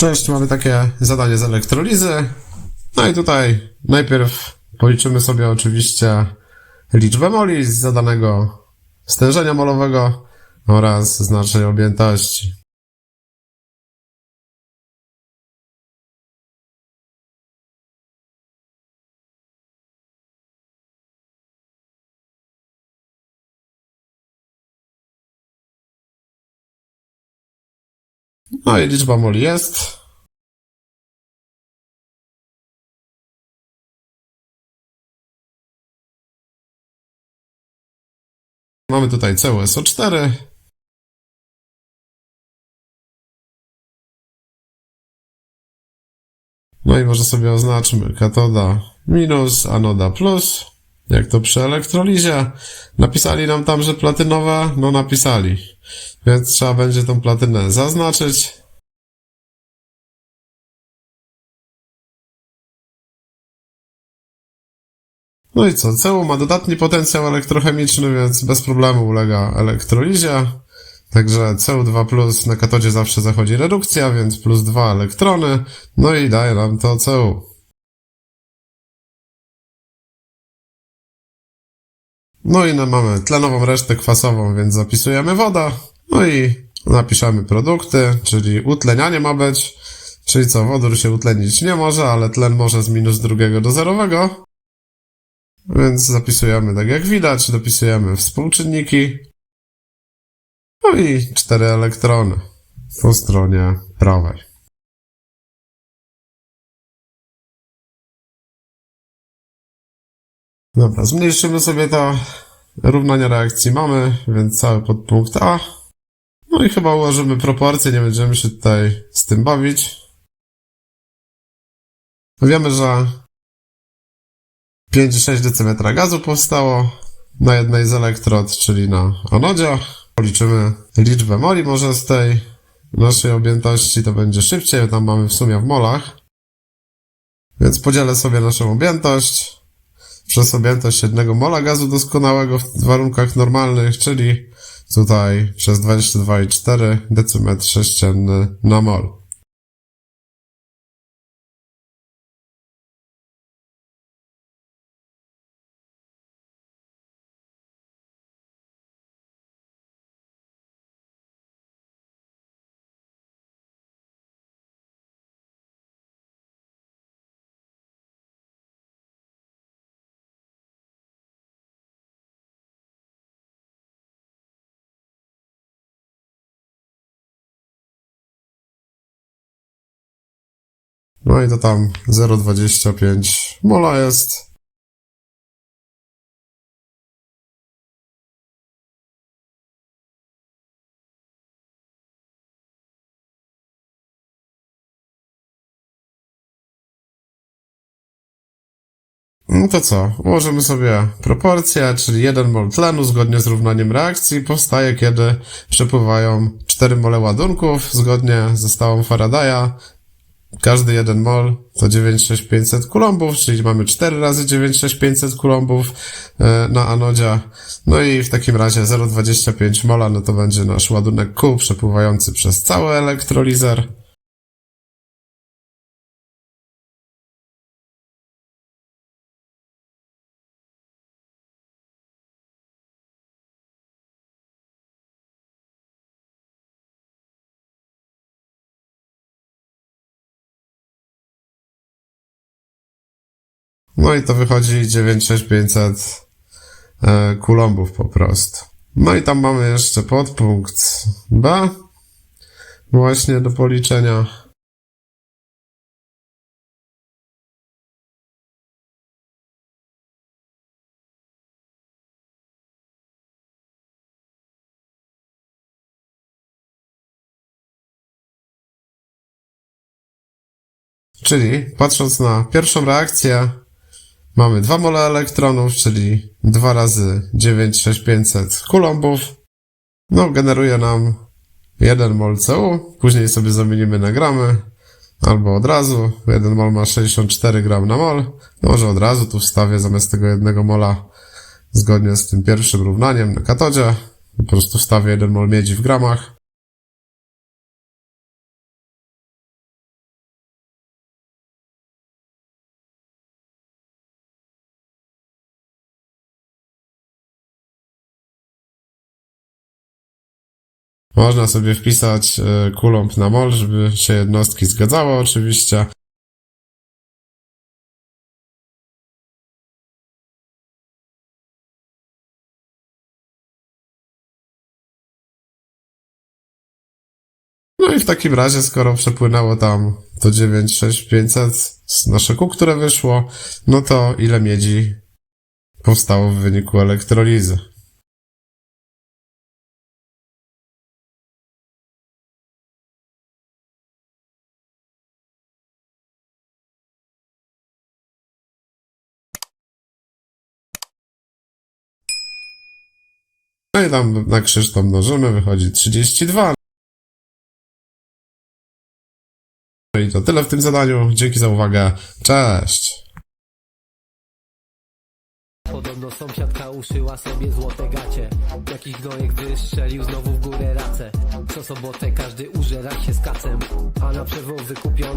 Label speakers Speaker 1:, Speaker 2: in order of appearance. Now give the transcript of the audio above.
Speaker 1: Cześć, mamy takie zadanie z elektrolizy. No i tutaj najpierw policzymy sobie oczywiście liczbę moli z zadanego stężenia molowego oraz znaczenie objętości. No i liczba moli jest. Mamy tutaj CuSO4. No i może sobie oznaczmy katoda minus, anoda plus. Jak to przy elektrolizie. Napisali nam tam, że platynowe? No napisali. Więc trzeba będzie tą platynę zaznaczyć. No i co? CeU ma dodatni potencjał elektrochemiczny, więc bez problemu ulega elektrolizie. Także CeU2 na katodzie zawsze zachodzi redukcja, więc plus 2 elektrony. No i daje nam to CeU. No i no, mamy tlenową resztę kwasową, więc zapisujemy woda. No i napiszemy produkty, czyli utlenianie ma być. Czyli co, wodór się utlenić nie może, ale tlen może z minus drugiego do zerowego. Więc zapisujemy tak jak widać, dopisujemy współczynniki. No i cztery elektrony po stronie prawej. Dobra, zmniejszymy sobie to równanie reakcji mamy, więc cały podpunkt A. No i chyba ułożymy proporcje, nie będziemy się tutaj z tym bawić. Wiemy, że 5,6 dm gazu powstało na jednej z elektrod, czyli na anodzie. Policzymy liczbę moli może z tej naszej objętości, to będzie szybciej, tam mamy w sumie w molach. Więc podzielę sobie naszą objętość przez objętość jednego mola gazu doskonałego w warunkach normalnych, czyli tutaj przez 22,4 decymetr sześcienny na mol. No i to tam 0,25 mola jest. No to co? Ułożymy sobie proporcje, czyli 1 mol tlenu zgodnie z równaniem reakcji powstaje, kiedy przepływają 4 mole ładunków zgodnie ze stałą Faradaya każdy 1 mol to 96500 kulombów, czyli mamy 4 razy 96500 kulombów e, na anodzie. No i w takim razie 0,25 mola, no to będzie nasz ładunek Q przepływający przez cały elektrolizer. No i to wychodzi 96500 e, kulombów po prostu. No i tam mamy jeszcze podpunkt B właśnie do policzenia. Czyli patrząc na pierwszą reakcję, Mamy 2 mole elektronów, czyli 2 razy 96500 kulombów. No, generuje nam 1 mol CU. Później sobie zamienimy na gramy. Albo od razu. 1 mol ma 64 gram na mol. No może od razu tu wstawię zamiast tego jednego mola zgodnie z tym pierwszym równaniem na katodzie. Po prostu wstawię 1 mol miedzi w gramach. Można sobie wpisać y, kulomb na mol, żeby się jednostki zgadzały oczywiście. No i w takim razie, skoro przepłynęło tam to 96500 z naszego, które wyszło, no to ile miedzi powstało w wyniku elektrolizy? No i tam na krzyż to mnożymy, wychodzi 32. No i to tyle w tym zadaniu. Dzięki za uwagę. Cześć!
Speaker 2: Podobno sąsiadka uszyła sobie złote gacie Jakiś gnojek wystrzelił znowu w górę racę Co sobotę każdy użera się z kacem A na przewozy kupione